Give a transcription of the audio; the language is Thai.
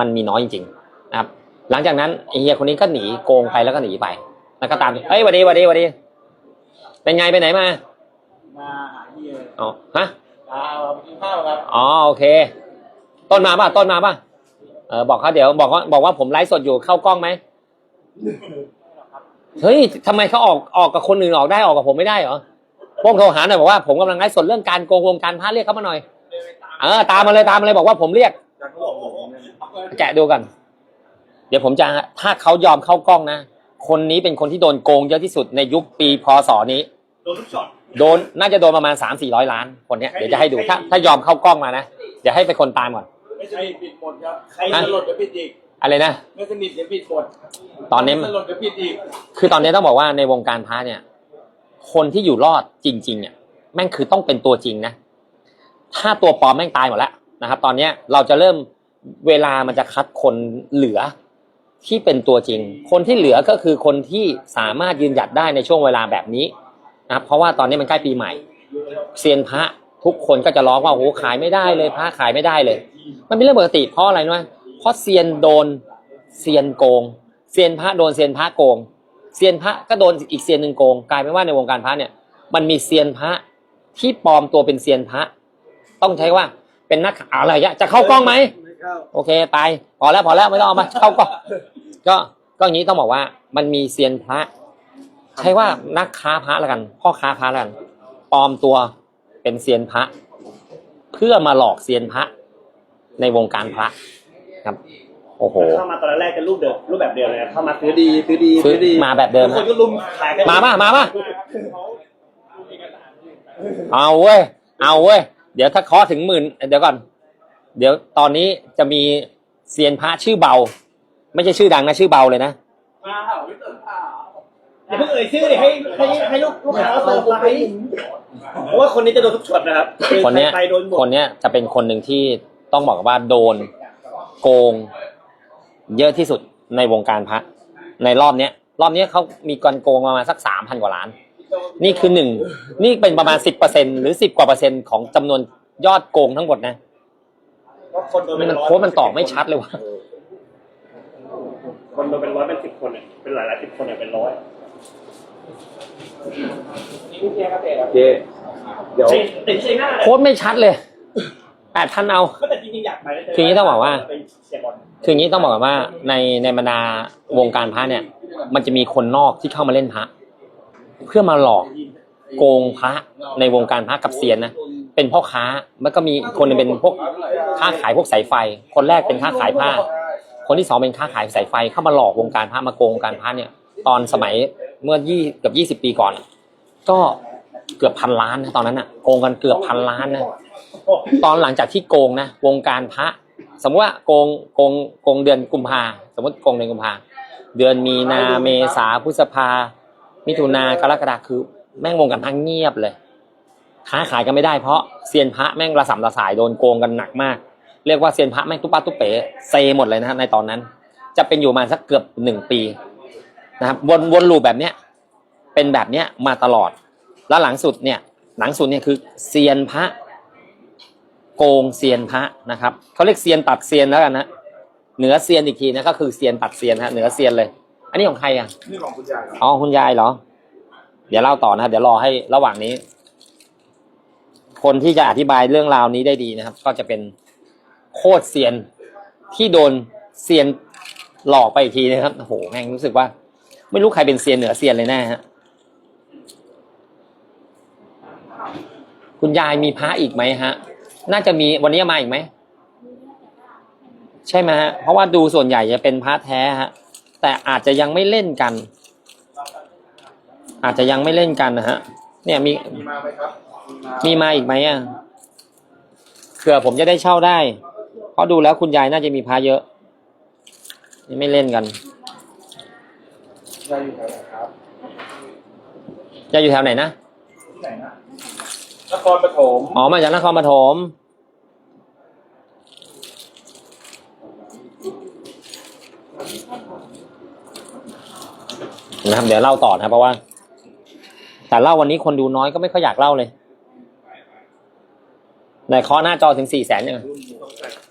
มันมีน้อยจริงๆนะครับ หลังจากนั้นไอ้เฮียคนนี้ก็หนีโกงไปแล้วก็หนีไป แล้วก็ตามเฮ้ยหวัดดีหวัดดีหวัดดี เป็นไงไปไหนมา มาหาที่เลยอ๋อฮะอ่ากินข้าวครับอ๋อโอเค ต้นมาป่ะต้นมาป่ะเออบอกเขาเดี๋ยวบอกว่าบอกว่าผมไลฟ์สดอยู่เข้ากล้องไหมเฮ้ยทำไมเขาออกออกกับคนอื่นออกได้ออกกับผมไม่ได้เหรอพวกโทรหาหน่อยบอกว่าผมกำลังไลฟ์สดเรื่องการโกงวงการพระเรียกเขามาหน่อย เออตามมาเลยตามมาเลยบอกว่าผมเรียก แกะดูกัน เดี๋ยวผมจะถ้าเขายอมเข้ากล้องนะ คนนี้เป็นคนที่โดนโกงเยอะที่สุดในยุคปีพศนี้ โดนทุกช็อตโดนน่าจะโดนประมาณสามสี่ร้อยล้านคนเนี้ยเดี๋ยวจะให้ดูถ้าถ้ายอมเข้ากล้องมานะ เดี๋ยวให้เป็นคนตามก่อน ไม่สนิทปิดหมดครับใครสลดจะปิดอีกอะไรนะไม่สนิทจะปิดหมดตอนนี้สลดจะปิดอีกคือตอนนี้ต้องบอกว่าในวงการพระเนี่ย คนที่อยู่รอดจริง ๆ เนี่ย แม่งคือต้องเป็นตัวจริงนะถ้าตัวปลอมแม่งตายหมดแล้วนะครับ ตอนเนี้ยเราจะเริ่ม เวลามันจะคัดคนเหลือที่เป็นตัวจริง คนที่เหลือก็คือคนที่สามารถยืนหยัดได้ในช่วงเวลาแบบนี้นะครับ เพราะว่าตอนนี้มันใกล้ปีใหม่ เซียนพระทุกคนก็จะร้องว่าโอ้โหขายไม่ได้เลยพระขายไม่ได้เลย มันเป็นเรื่องปกติเพราะอะไรนะเพราะเซียนโดนเซียนโกง เซียนพระโดนเซียนพระโกง เซียนพระก็โดนอีกเซียนหนึ่งโกงกลายเป็นว่าในวงการพระเนี่ย มันมีเซียนพระที่ปลอมตัวเป็นเซียนพระ ต้องใช้ว่าเป็นนักข่าวอะไรอะจะเข้ากล้องไหม โอเคไป พอแล้วพอแล้วไม่ต้องเอามาเข้ากล้องก็ก็อย่างนี้ต้องบอกว่า มันมีเซียนพระ ใช้ว่านักค้าพระแล้วกัน พ่อค้าพระแล้วกันปลอมตัวเป็นเซียนพระ เพื่อมาหลอกเซียนพระ ในวงการพระครับโอ้โหเข้ามาตอนแรกจะรูปเดิมรูปแบบเดิมเลยนะเข้ามาซื้ซื้ออดีซื้อดีซื้อซื้อดีมาแบบเดิมทุกคนก็ลุมขายกันมาป่ะมาป่ะเอาเว้ยเอาเว้ยเดี๋ยวถ้าเคาะถึงหมื่นเดี๋ยวก่อน เดี๋ยวตอนนี้จะมีเซียนพระชื่อเบา ไม่ใช่ชื่อดังนะชื่อเบาเลยนะมาเปล่าไม่ตื่นเปล่าอย่าเพิ่งเอ่ยชื่อเลยให้ให้ให้ลูกลูกค้าเซอร์ไพรส์เพราะว่าคนนี้จะโดนทุกช็อตนะครับคนเนี้ยไปโดนหมดคนเนี้ยจะเป็นคนหนึ่งที่ต้องบอกว่าโดนโกง เยอะที่สุดในวงการพระในรอบเนี้ย รอบเนี้ยเขามีการโกงประมาณสักสามพันกว่าล้าน นี่คือหนึ่งนี่เป็นประมาณสิบเปอร์เซ็นหรือสิบกว่าเปอร์เซ็นต์ของจำนวนยอดโกงทั้งหมดนะ เพราะคนโดนเป็มันนร้อยโค้ดมันตอบไม่ชัดเลยว่ะ คนโดนเป็นร้อยเป็นสิบคนเนี่ยเป็นหลายหลายสิบคนเนี่ยเป็นร้อยนี่พี่เจ๊ครับเจ๊ครับเจเดี๋ยวเฮ้ยแต่ที่ใช่หน้าโค้ดไม่ชัดเลยแปดพันเอา ก็แต่จริงๆอยากไปแล้วคืออย่างนี้ต้องบอกว่า ไปเชียร์บอลคืออย่างนี้ต้องบอกก่อนว่าในในบรรดาวงการพระเนี่ย มันจะมีคนนอกที่เข้ามาเล่นพระเพื่อมาหลอกโกงพระในวงการพระกับเซียนนะ เป็นพ่อค้ามันก็มีอีกคนหนึงเป็นพวกค้าขายพวกสายไฟ คนแรกเป็นค้าขายผ้า คนที่สองเป็นค้าขายสายไฟเข้ามาหลอกวงการพระมาโกงวงการพระเนี่ย ตอนสมัยเมื่อยี่เกือบยี่สิบปีก่อนก็เกือบพันล้านนะตอนนั้นอะโกงกันเกือบพันล้านนะตอนหลังจากที่โกงนะวงการพระ สมมติว่าโกงโกงโกงเดือนกุมภาสมมติโกงเดือนกุมภาเดือนมีนาเมษาพฤษภามิถุนากรกฎาคือแม่งวงการพระเงียบเลย ค้าขายกันไม่ได้เพราะเซียนพระแม่งระสำระสายโดนโกงกันหนักมาก เรียกว่าเซียนพระแม่งตุ๊ปะตุ๊เป๋เซหมดเลยนะฮะในตอนนั้น จะเป็นอยู่ประมาณสักเกือบหนึ่งปีนะครับวนวนลูปแบบเนี้ยเป็นแบบเนี้ยมาตลอด แล้วหลังสุดเนี่ยหลังสุดเนี่ยคือเซียนพระโกงเซียนพระนะครับเขาเรียกเซียนตัดเซียนแล้วกันนะเหนือเซียนอีกทีนะก็คือเซียนตัดเซียนฮะเหนือเซียนเลย อันนี้ของใครอะนี่ของคุณยายครับอ๋อคุณยายเหรอ เดี๋ยวเล่าต่อนะครับเดี๋ยวรอให้ระหว่างนี้ คนที่จะอธิบายเรื่องราวนี้ได้ดีนะครับ ก็จะเป็นโคตรเซียนที่โดนเซียนหลอกไปอีกทีนะครับโอ้โหแม่งรู้สึกว่า ไม่รู้ใครเป็นเซียนเหนือเซียนเลยแน่ฮะคุณยายมีพระอีกไหมฮะ น่าจะมีวันนี้มาอีกไหมใช่ไหมฮะเพราะว่าดูส่วนใหญ่จะเป็นพระแท้ฮะ แต่อาจจะยังไม่เล่นกัน อาจจะยังไม่เล่นกันนะฮะ เนี่ยมีมีมาไหมครับ มีมาอีกไหมอะเผื่อผมจะได้เช่าได้ เพราะดูแล้วคุณยายน่าจะมีพระเยอะ นี่ไม่เล่นกันยายอยู่แถวไหนครับจะอยู่แถวไหนนะที่ไหนนะนครปฐมอ๋อมาจากนครปฐมนะครับเดี๋ยวเล่าต่อนะครับเพราะว่า แต่เล่าวันนี้คนดูน้อยก็ไม่ค่อยอยากเล่าเลย ในเคอหน้าจอถึงสี่แสนเนี่ยรุ่นสง